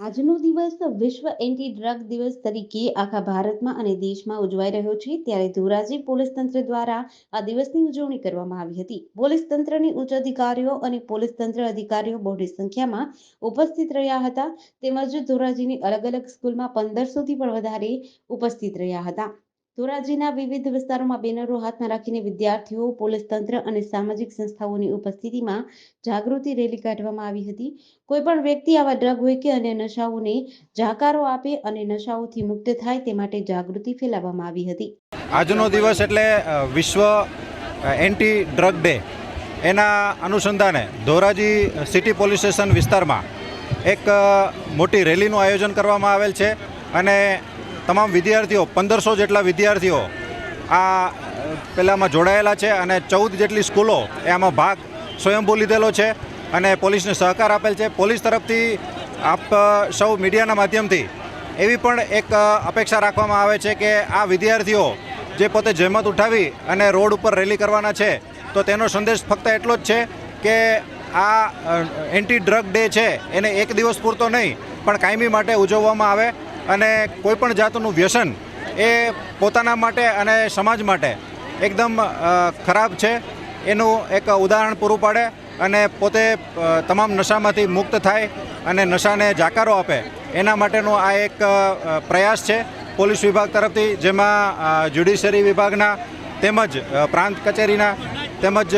આજનો દિવસ વિશ્વ એન્ટી ડ્રગ દિવસ તરીકે આખા ભારતમાં અને દેશમાં ઉજવાઈ રહ્યો છે. ત્યારે ધોરાજી પોલીસ તંત્ર દ્વારા આ દિવસની ઉજવણી કરવામાં આવી હતી. પોલીસ તંત્રની ઉચ્ચ અધિકારીઓ અને પોલીસ તંત્ર અધિકારીઓ બહોળી સંખ્યામાં ઉપસ્થિત રહ્યા હતા. તેમજ ધોરાજીની અલગ અલગ સ્કૂલમાં પંદરસોથી પણ વધારે ઉપસ્થિત રહ્યા હતા. ધોરાજીના વિવિધ વિસ્તારોમાં બેનરો હાથમાં રાખીને વિદ્યાર્થીઓ, પોલીસ તંત્ર અને સામાજિક સંસ્થાઓની ઉપસ્થિતિમાં જાગૃતિ રેલી કાઢવામાં આવી હતી. કોઈ પણ વ્યક્તિ આવા ડ્રગ હોય કે અન્ય નશાઓને જાકારો આપે અને નશાઓથી મુક્ત થાય તે માટે જાગૃતિ ફેલાવવામાં આવી હતી. આજનો દિવસ એટલે વિશ્વ એન્ટી ડ્રગ ડે. એના અનુસંધાને ધોરાજી સિટી પોલીસ સ્ટેશન વિસ્તારમાં એક મોટી રેલીનું આયોજન કરવામાં આવેલ છે અને તમામ વિદ્યાર્થીઓ, પંદરસો જેટલા વિદ્યાર્થીઓ આ પહેલાંમાં જોડાયેલા છે અને ચૌદ જેટલી સ્કૂલો એ આમાં ભાગ સ્વયંભૂ લીધેલો છે અને પોલીસને સહકાર આપેલ છે. પોલીસ તરફથી આપ સૌ મીડિયાના માધ્યમથી એવી પણ એક અપેક્ષા રાખવામાં આવે છે કે આ વિદ્યાર્થીઓ જે પોતે જહેમત ઉઠાવી અને રોડ ઉપર રેલી કરવાના છે, તો તેનો સંદેશ ફક્ત એટલો જ છે કે આ એન્ટી ડ્રગ ડે છે, એને એક દિવસ પૂરતો નહીં, પણ કાયમી માટે ઉજવવામાં આવે. અને કોઈપણ જાતનું વ્યસન એ પોતાના માટે અને સમાજ માટે એકદમ ખરાબ છે. એનું એક ઉદાહરણ પૂરું પાડે અને પોતે તમામ નશામાંથી મુક્ત થાય અને નશાને જાકારો આપે. એના માટેનો આ એક પ્રયાસ છે પોલીસ વિભાગ તરફથી, જેમાં જ્યુડિશરી વિભાગના તેમજ પ્રાંત કચેરીના તેમજ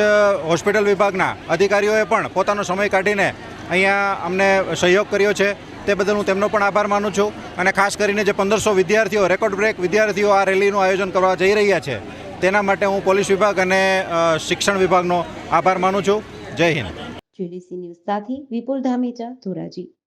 હોસ્પિટલ વિભાગના અધિકારીઓએ પણ પોતાનો સમય કાઢીને અહીંયા અમને સહયોગ કર્યો છે. તે બદલ હું તેમનો પણ આભાર માનું છું અને ખાસ કરીને જે પંદરસો વિદ્યાર્થીઓ, રેકોર્ડ બ્રેક વિદ્યાર્થીઓ આ રેલીનું આયોજન કરવા જઈ રહ્યા છે, તેના માટે હું પોલીસ વિભાગ અને શિક્ષણ વિભાગનો આભાર માનું છું. જય હિન્દ. જીડીસી ન્યૂઝ સાથે વિપુલ ધામેચા ધોરાજી.